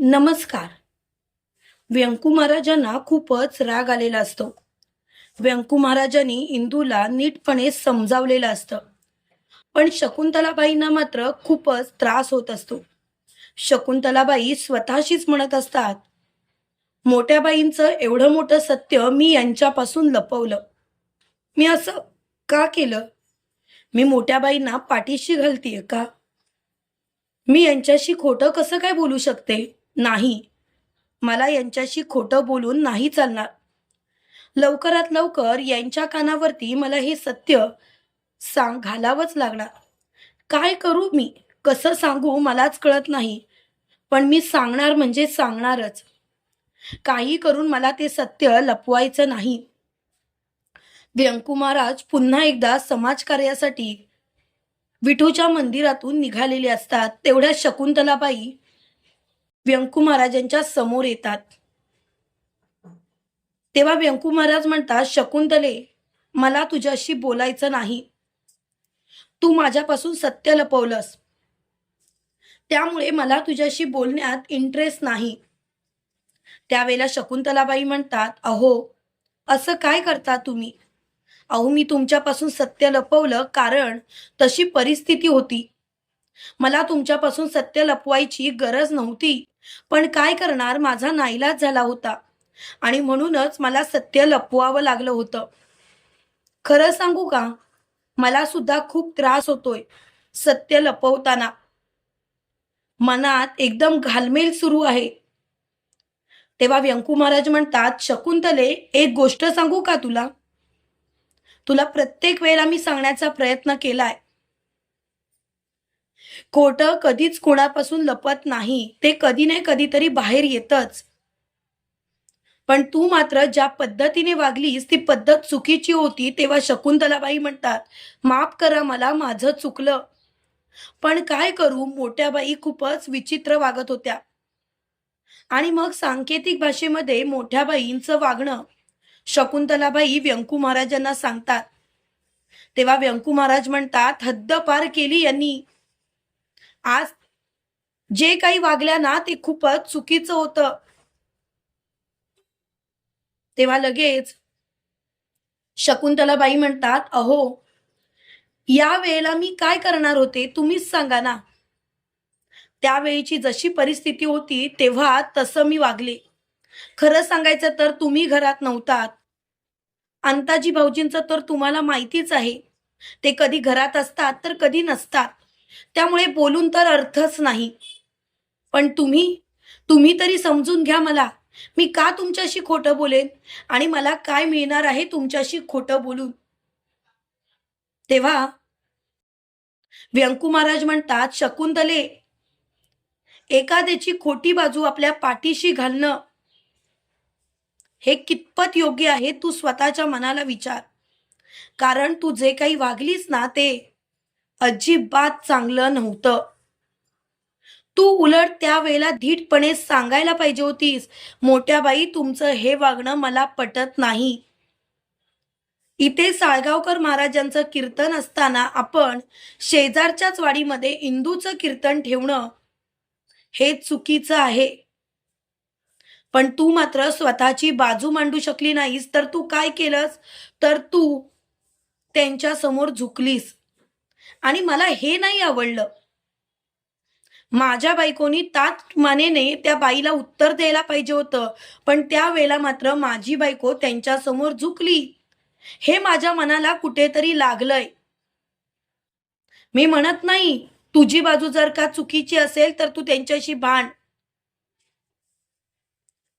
नमस्कार. व्यंकू महाराजांना खूपच राग आलेला असतो. व्यंकू महाराजांनी इंदूला नीटपणे समजावलेलं असतं. पण शकुंतलाबाईंना मात्र खूपच त्रास होत असतो. शकुंतलाबाई स्वतःशीच म्हणत असतात मोठ्या बाईंचं एवढं मोठं सत्य मी यांच्यापासून लपवलं. मी असं का केलं? मी मोठ्या बाईंना पाठीशी घालतीये का? मी यांच्याशी खोटं कसं काय बोलू शकते? नाही. मला यांच्याशी खोटं बोलून नाही चालणार. लवकरात लवकर यांच्या कानावरती मला हे सत्य सांग घालावंच लागणार. काय करू मी? कसं सांगू मलाच कळत नाही. पण मी सांगणार म्हणजे सांगणारच. काही करून मला ते सत्य लपवायचं नाही. व्यंकू महाराज पुन्हा एकदा समाजकार्यासाठी विठूच्या मंदिरातून निघालेले असतात. तेवढ्या शकुंतलाबाई व्यंकू महाराजांच्या समोर येतात. तेव्हा व्यंकू महाराज म्हणतात शकुंतले मला तुझ्याशी बोलायचं नाही. तू माझ्यापासून सत्य लपवलंस. त्यामुळे मला तुझ्याशी बोलण्यात इंटरेस्ट नाही. त्यावेळेला शकुंतलाबाई म्हणतात अहो असं काय करता तुम्ही? अहो मी तुमच्यापासून सत्य लपवलं कारण तशी परिस्थिती होती. मला तुमच्यापासून सत्य लपवायची गरज नव्हती. पण काय करणार? माझा नाईलाज झाला होता. आणि म्हणूनच मला सत्य लपवावं लागलं होतं. खरं सांगू का? मला सुद्धा खूप त्रास होतोय सत्य लपवताना. मनात एकदम घालमेल सुरू आहे. तेव्हा व्यंकू महाराज म्हणतात शकुंतले एक गोष्ट सांगू का तुला? तुला प्रत्येक वेळेला मी सांगण्याचा प्रयत्न केलाय. खोटं कधीच कोणापासून लपत नाही. ते कधी नाही कधीतरी बाहेर येतच. पण तू मात्र ज्या पद्धतीने वागलीस ती पद्धत चुकीची होती तेव्हा शकुंतलाबाई म्हणतात माफ करा मला माझं चुकलं. पण काय करू मोठ्या बाई खूपच विचित्र वागत होत्या. आणि मग सांकेतिक भाषेमध्ये मोठ्या बाईंचं वागणं. शकुंतलाबाई व्यंकू महाराजांना सांगतात. तेव्हा व्यंकू महाराज म्हणतात हद्द पार केली यांनी. आज जे काही वागल्या ना ते खूपच चुकीचं होतं. तेव्हा लगेच शकुंतलाबाई म्हणतात अहो या वेळेला मी काय करणार होते तुम्हीच सांगा ना. त्यावेळीची जशी परिस्थिती होती तेव्हा तसं मी वागले. खरं सांगायचं तर तुम्ही घरात नव्हतात. अंताजी भाऊजींचं तर तुम्हाला माहितीच आहे. ते कधी घरात असतात तर कधी नसतात. त्यामुळे बोलून तर अर्थच नाही. पण तुम्ही तुम्ही तरी समजून घ्या मला. मी का तुमच्याशी खोटं बोलेन आणि मला काय मिळणार आहे तुमच्याशी खोटं बोलून? तेव्हा व्यंकू महाराज म्हणतात शकुंतले एखाद्याची खोटी बाजू आपल्या पाठीशी घालणं हे कितपत योग्य आहे तू स्वतःच्या मनाला विचार. कारण तू जे काही वागलीस ना ते अजिबात चांगलं नव्हतं. तू उलट त्यावेळेला धीटपणे सांगायला पाहिजे होतीस मोठ्या बाई तुमचं हे वागणं मला पटत नाही. इथे साळगावकर महाराजांचं कीर्तन असताना आपण शेजारच्याच वाडीमध्ये इंदूचं कीर्तन ठेवणं हे चुकीचं आहे. पण तू मात्र स्वतःची बाजू मांडू शकली नाहीस तर तू काय केलंस? तर तू त्यांच्यासमोर झुकलीस. आणि मला हे नाही आवडलं. माझ्या बायकोनी तात मानेने त्या बाईला उत्तर द्यायला पाहिजे होतं पण त्यावेळेला मात्र माझी बायको त्यांच्यासमोर झुकली. हे माझ्या मनाला कुठेतरी लागलंय. मी म्हणत नाही तुझी बाजू जर का चुकीची असेल तर तू त्यांच्याशी भांड.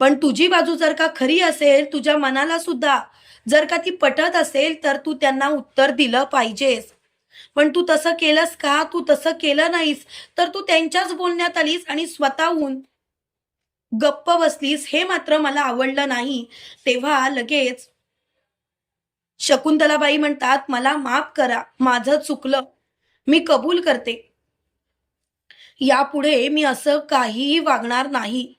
पण तुझी बाजू जर का खरी असेल तुझ्या मनाला सुद्धा. जर का ती पटत असेल तर तू त्यांना उत्तर दिलं पाहिजेस. पण तू तसं केलंस का? तू तसं केलं नाहीस तर तू त्यांच्याच बोलण्यात आलीस आणि स्वतःहून गप्प बसलीस. हे मात्र मला आवडलं नाही. तेव्हा लगेच शकुंतलाबाई म्हणतात मला माफ करा माझं चुकलं. मी कबूल करते. यापुढे मी असं काहीही वागणार नाही.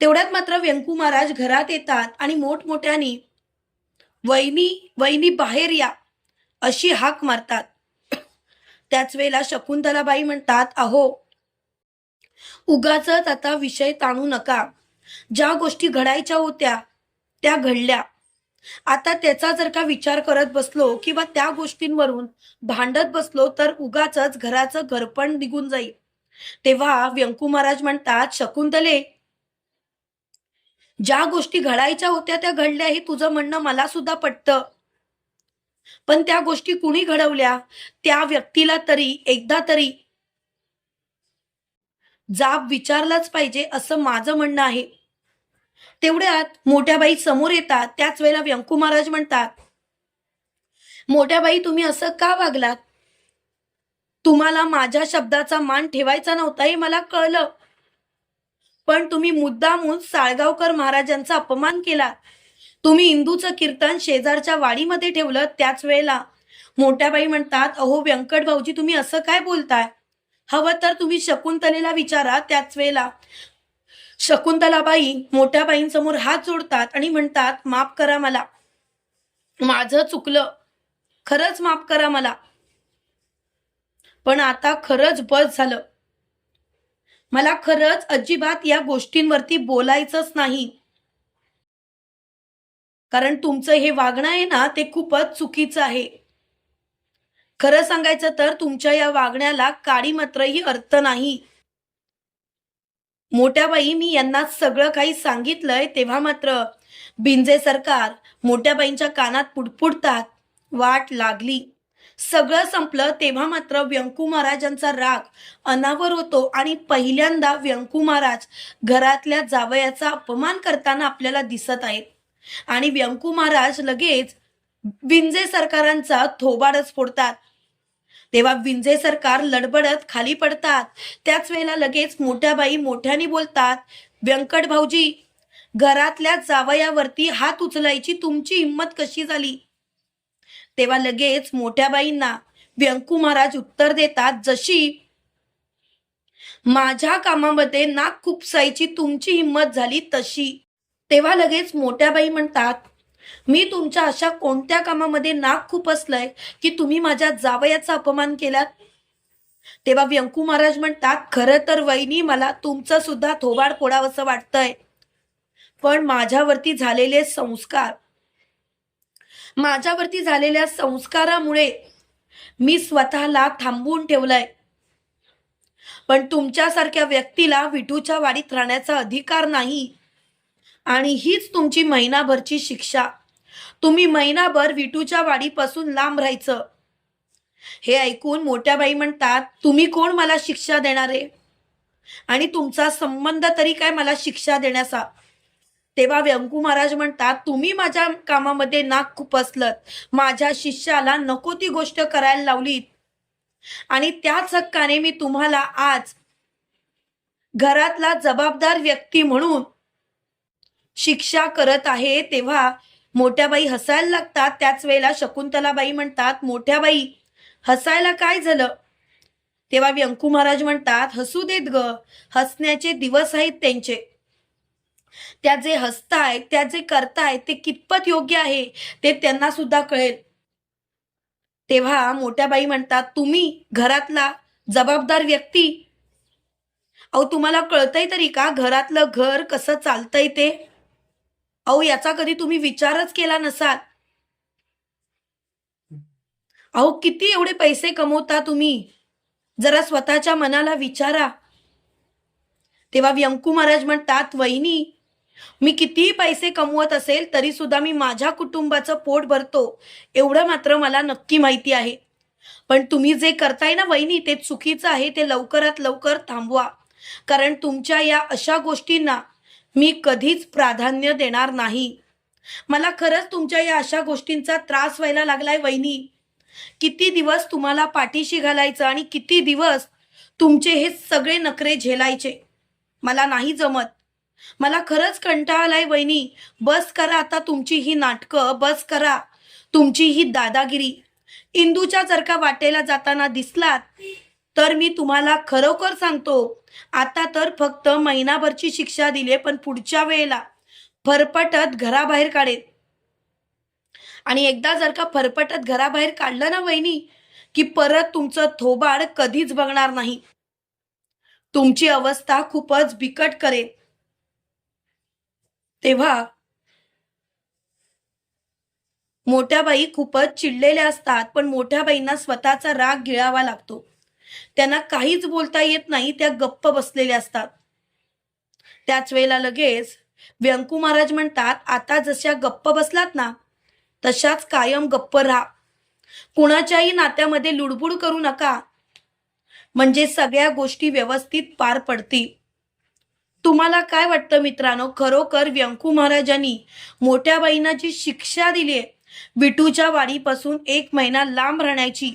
तेवढ्यात मात्र व्यंकू महाराज घरात येतात आणि मोठमोठ्याने वहिनी वहिनी बाहेर या. अशी हाक मारतात. त्याच वेळेला शकुंतलाबाई म्हणतात अहो उगाच आता विषय ताणू नका. ज्या गोष्टी घडायच्या होत्या त्या घडल्या. आता त्याचा जर का विचार करत बसलो किंवा त्या गोष्टींवरून भांडत बसलो तर उगाच घराचं घरपण निघून जाईल. तेव्हा व्यंकू महाराज म्हणतात शकुंतले ज्या गोष्टी घडायच्या होत्या त्या घडल्या हे तुझं म्हणणं मला सुद्धा पटतं. पण त्या गोष्टी कुणी घडवल्या? त्या व्यक्तीला तरी एकदा तरी. जाब विचारलाच पाहिजे असं माझं म्हणणं आहे. तेवढ्यात मोठ्या बाई समोर येतात त्याच वेळेला व्यंकू महाराज म्हणतात मोठ्या बाई तुम्ही असं का वागलात? तुम्हाला माझ्या शब्दाचा मान ठेवायचा नव्हता हे मला कळलं. पण तुम्ही मुद्दामून साळगावकर महाराजांचा अपमान केला. तुम्ही इंदूचं कीर्तन शेजारच्या वाडीमध्ये ठेवलं त्याच वेळेला. मोठ्या बाई म्हणतात अहो व्यंकट भाऊजी तुम्ही असं काय बोलताय? हवं तर तुम्ही शकुंतलेला विचारा त्याच वेळेला. शकुंतलाबाई मोठ्या बाईंसमोर हात जोडतात आणि म्हणतात माफ करा मला. माझं चुकलं. खरंच माफ करा मला. पण आता खरंच बस झालं. मला खरंच अजिबात या गोष्टींवरती बोलायचंच नाही. कारण तुमचं हे वागणं आहे ना ते खूपच चुकीचं आहे. खरं सांगायचं तर तुमच्या या वागण्याला काडी मात्रही अर्थ नाही. मोठ्याबाई मी यांना सगळं काही सांगितलंय तेव्हा मात्र बिंजे सरकार मोठ्याबाईंच्या कानात पुडपुडतात वाट लागली. सगळं संपलं तेव्हा मात्र व्यंकू महाराजांचा राग अनावर होतो आणि पहिल्यांदा व्यंकू महाराज घरातल्या जावयाचा अपमान करताना आपल्याला दिसत आहेत. आणि व्यंकू महाराज लगेच विंजे सरकारांचा थोबाडच फोडतात. तेव्हा विंजे सरकार लडबडत खाली पडतात. त्याच वेळेला लगेच मोठ्या बाई मोठ्याने बोलतात व्यंकट भाऊजी घरातल्या जावयावरती हात उचलायची तुमची हिंमत कशी झाली? तेव्हा लगेच मोठ्या बाईंना व्यंकू महाराज उत्तर देतात जशी माझ्या कामामध्ये नाक खुपसायची तुमची हिंमत झाली तशी. तेव्हा लगेच मोठ्या बाई म्हणतात मी तुमच्या अशा कोणत्या कामामध्ये नाक खुपसलंय की तुम्ही माझ्या जावयाचा अपमान केलात? तेव्हा व्यंकू महाराज म्हणतात खरं तर वहिनी मला तुमचं सुद्धा थोबाड फोडावंसं वाटतंय. पण माझ्यावरती झालेले संस्कार माझ्यावरती झालेल्या संस्कारामुळे मी स्वतःला थांबवून ठेवलंय. पण तुमच्यासारख्या व्यक्तीला विठूच्या वाडीत राहण्याचा अधिकार नाही. आणि हीच तुमची महिनाभरची शिक्षा. तुम्ही महिनाभर विटूच्या वाडीपासून लांब राहायचं. हे ऐकून मोठ्या बाई म्हणतात तुम्ही कोण मला शिक्षा देणारे? आणि तुमचा संबंध तरी काय मला शिक्षा देण्याचा? तेव्हा व्यंकू महाराज म्हणतात तुम्ही माझ्या कामामध्ये नाक खुपसलत माझ्या शिष्याला नको ती गोष्ट करायला लावलीत. आणि त्याच हक्काने मी तुम्हाला आज घरातला जबाबदार व्यक्ती म्हणून शिक्षा करत आहे तेव्हा मोठ्याबाई हसायला लागतात. त्याच वेळेला शकुंतलाबाई म्हणतात मोठ्याबाई हसायला काय झालं? तेव्हा व्यंकू महाराज म्हणतात हसू देत ग हसण्याचे दिवस आहेत त्यांचे. त्या जे हसतायत त्या जे करतायत ते कितपत योग्य आहे ते त्यांना सुद्धा कळेल. तेव्हा मोठ्याबाई म्हणतात तुम्ही घरातला जबाबदार व्यक्ती? अहो तुम्हाला कळतंय तरी का? घरातलं घर कसं चालतंय ते? अहो याचा कधी तुम्ही विचारच केला नसाल. अहो किती एवढे पैसे कमवता तुम्ही? जरा स्वतःच्या मनाला विचारा. तेव्हा व्यंकू महाराज म्हणतात वहिनी मी कितीही पैसे कमवत असेल तरी सुद्धा मी माझ्या कुटुंबाचं पोट भरतो. एवढं मात्र मला नक्की माहिती आहे. पण तुम्ही जे करताय ना वहिनी ते चुकीचं आहे ते लवकरात लवकर थांबवा. कारण तुमच्या या अशा गोष्टींना मी कधीच प्राधान्य देणार नाही. मला खरंच तुमच्या या अशा गोष्टींचा त्रास व्हायला लागलाय वहिनी. किती दिवस तुम्हाला पाठीशी घालायचं आणि किती दिवस तुमचे हे सगळे नखरे झेलायचे? मला नाही जमत. मला खरंच कंटाळा आलाय वहिनी. बस करा आता तुमची ही नाटकं बस करा. तुमची ही दादागिरी. इंदूच्या जर का वाटेला जाताना दिसलात तर मी तुम्हाला खरोखर सांगतो आता तर फक्त महिनाभरची शिक्षा दिली पण पुढच्या वेळेला फरफटत घराबाहेर काढेल आणि एकदा जर का फरफटत घराबाहेर काढलं ना वहिनी की परत तुमचं थोबाड कधीच बघणार नाही. तुमची अवस्था खूपच बिकट करेल. तेव्हा मोठ्या बाई खूपच चिडलेल्या असतात पण मोठ्या बाईंना स्वतःचा राग गिळावा लागतो. त्यांना काहीच बोलता येत नाही त्या गप्प बसलेल्या असतात. त्याच वेळेला लगेच व्यंकू महाराज म्हणतात आता जशा गप्प बसलात ना तशाच कायम गप्प राहा. कुणाच्याही नात्यामध्ये लुडबुड करू नका. म्हणजे सगळ्या गोष्टी व्यवस्थित पार पडतील. तुम्हाला काय वाटतं मित्रांनो? खरोखर व्यंकू महाराजांनी मोठ्या बाईंना जी शिक्षा दिली आहे विटूच्या वाडीपासून एक महिना लांब राहण्याची